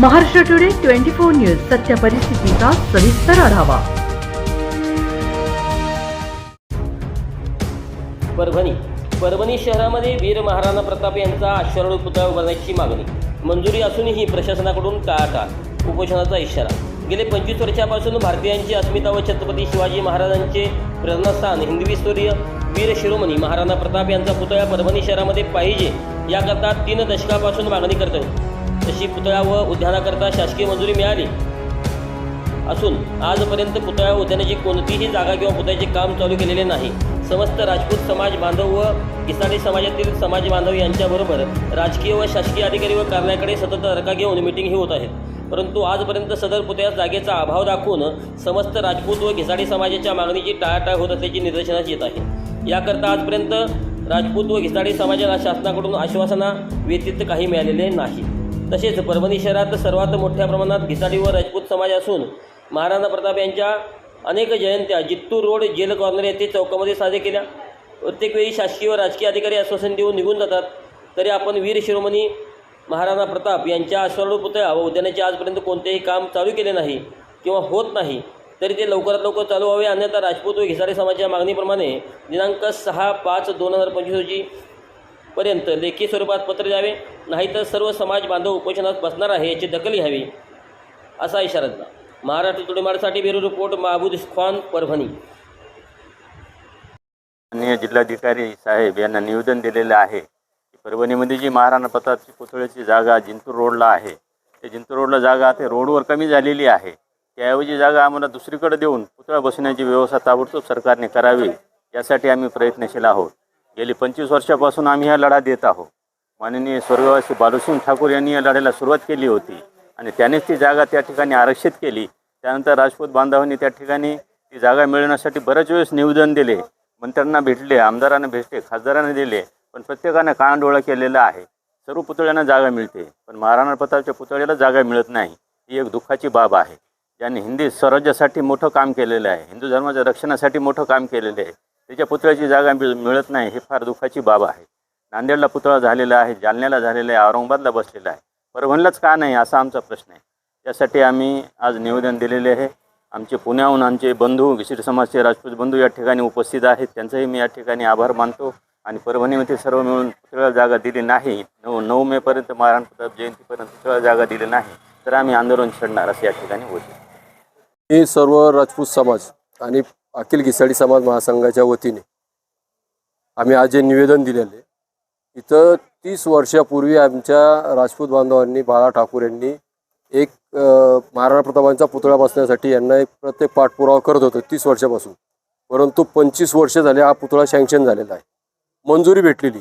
Maharashtra today twenty four news सत्य परिस्थितीचा सविस्तर आढावा. परभणी. परभणी शहरामध्ये वीर महाराणा प्रताप यांचा अश्वारूढ पुतळा उभारण्याची मागणी. मंजुरी असूनही प्रशासनाकडून टाळाटाळ उपोषणाचा इशारा. गेले पंचवीस वर्षापासून भारतीयांची अस्मिता व छत्रपती शिवाजी महाराजांचे प्रेरणास्थान हिंदवीस्तरीय वीर शिरोमणी महाराणा प्रताप यांचा पुतळा परभणी शहरामध्ये पाहिजे याकरता तीन दशकापासून मागणी करतोय तशी पुतळा व उद्यानाकरता शासकीय मंजुरी मिळाली. असून आजपर्यंत पुतळा उद्यानाची कोणतीही जागा किंवा पुतळ्याचे काम चालू केलेले नाही. समस्त राजपूत समाज बांधव व किसाडी समाजातील समाज बांधव यांच्याबरोबर राजकीय व शासकीय अधिकारी व कार्याकडे सतत रका घेऊन मिटिंगही होत आहेत. परंतु आजपर्यंत सदर पुतळ्यास जागेचा अभाव दाखवून समस्त राजपूत व घिसाडी समाजाच्या मागणीची टाळाटाळ होत असल्याची निदर्शनास येत आहे. याकरता आजपर्यंत राजपूत व घिसाडी समाजाला शासनाकडून आश्वासना व्यतिरिक्त काही मिळालेले नाही. तसेच परभणी शहरात सर्वात मोठ्या प्रमाणात घिसाडी व राजपूत समाज असून महाराणा प्रताप यांच्या अनेक जयंत्या जित्तूर रोड जेल कॉर्नर येथे चौकामध्ये साजरे केल्या. प्रत्येक वेळी शासकीय व राजकीय अधिकारी आश्वासन देऊन निघून जातात. तरी आपण वीर शिरोमणी महाराणा प्रताप यांच्या अश्वारूढ पुतळ्या व उद्यानाचे आजपर्यंत कोणतेही काम चालू केले नाही किंवा होत नाही तरी ते लवकरात लवकर चालू व्हावे अन्यथा राजपूत व घिसारी समाजाच्या मागणीप्रमाणे दिनांक सहा पाच दोन हजार पंचवीस रोजी पर्यंत लेखी स्वरूपात पत्र द्यावे नाहीतर सर्व समाज बांधव उपोषणात बसणार आहे याची दखल घ्यावी असा इशारा दिला. महाराष्ट्र तुडीमाडसाठी ब्युरो रिपोर्ट महाबूद खान परभणी. माननीय जिल्हाधिकारी साहेब यांना निवेदन दिलेलं आहे परभणीमध्ये जी महाराणा प्रतापची पुतळ्याची जागा जिंतूर रोडला आहे ते जिंतूर रोडला जागा ते रोडवर कमी झालेली आहे. त्याऐवजी जागा आम्हाला दुसरीकडे देऊन पुतळा बसण्याची व्यवस्था ताबडतोब सरकारने करावी यासाठी आम्ही प्रयत्नशील आहोत. गेली पंचवीस वर्षापासून आम्ही हा लढा देत आहोत. माननीय स्वर्गवासी बालूसिंग ठाकूर यांनी या लढ्याला सुरुवात केली होती आणि त्यानेच ती जागा त्या ठिकाणी आरक्षित केली. त्यानंतर राजपूत बांधवांनी त्या ठिकाणी ती जागा मिळवण्यासाठी बऱ्याच वेळेस निवेदन दिले. मंत्र्यांना भेटले आमदारांना भेटले खासदारांना दिले पण प्रत्येकानं कानडोळा केलेला आहे. सर्व पुतळ्यांना जागा मिळते पण महाराणा प्रतापच्या पुतळ्याला जागा मिळत नाही. ही एक दुःखाची बाब आहे. ज्यांनी हिंदी स्वराज्यासाठी मोठं काम केलेलं आहे हिंदू धर्माच्या रक्षणासाठी मोठं काम केलेलं आहे त्याच्या पुतळ्याची जागा मिळत नाही हे फार दुःखाची बाब आहे. नांदेडला पुतळा झालेला आहे जालन्याला झालेला आहे औरंगाबादला बसलेला आहे. परभणीलाच का नाही असा आमचा प्रश्न आहे. त्यासाठी आम्ही आज निवेदन दिलेले आहे. आमचे पुण्याहून आमचे बंधू घिशीर समाजचे राजपूत बंधू या ठिकाणी उपस्थित आहेत. त्यांचाही मी या ठिकाणी आभार मानतो आणि परभणीमध्ये सर्व मिळून पुतळ्याला जागा दिली नाही. नऊ नऊ मेपर्यंत महाराण प्रताप जयंतीपर्यंत पुतळ्याला जागा दिली नाही. तर आम्ही आंदोलन छेडणार असं या ठिकाणी होते हे सर्व राजपूत समाज आणि अखिल घिसाडी समाज महासंघाच्या वतीने आम्ही आज जे निवेदन दिलेले इथं तीस वर्षापूर्वी आमच्या राजपूत बांधवांनी बाळा ठाकूर यांनी एक महाराणा प्रतापांचा पुतळा बसण्यासाठी यांना एक प्रत्येक पाठपुरावा करत होतं तीस वर्षापासून. परंतु पंचवीस वर्ष झाले हा पुतळा सँक्शन झालेला आहे. मंजुरी भेटलेली.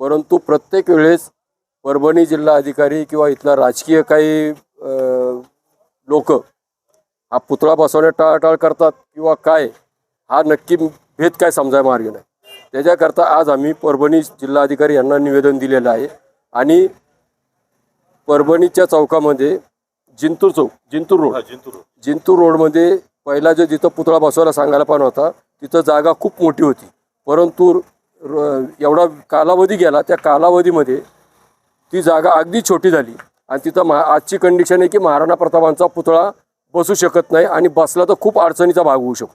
परंतु प्रत्येक वेळेस परभणी जिल्हा अधिकारी किंवा इथला राजकीय काही लोक हा पुतळा बसवण्यात टाळाटाळ करतात किंवा काय हा नक्की भेद काय समजाय मार्ग नाही. त्याच्याकरता आज आम्ही परभणी जिल्हाधिकारी यांना निवेदन दिलेलं आहे आणि परभणीच्या चौकामध्ये जिंतूर चौक जिंतूर रोड. जिंतूर रोडमध्ये पहिला जो जिथं पुतळा बसवायला सांगायला पण होता तिथं जागा खूप मोठी होती. परंतु एवढा कालावधी गेला त्या कालावधीमध्ये ती जागा अगदी छोटी झाली. आणि तिथं महा आजची कंडिशन आहे की महाराणा प्रतापांचा पुतळा बसू शकत नाही आणि बसला तर खूप अडचणीचा भाग होऊ शकतो.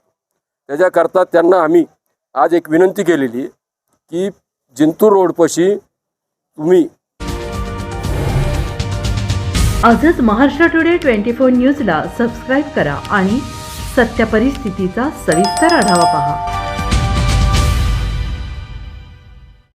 त्याच्याकरता त्यांना आम्ही आज एक विनंती केलेली की जिंतूर रोडपाशी तुम्ही आजच महाराष्ट्र टुडे ट्वेंटी फोर न्यूजला सबस्क्राईब करा आणि सत्य परिस्थितीचा सविस्तर आढावा पहा.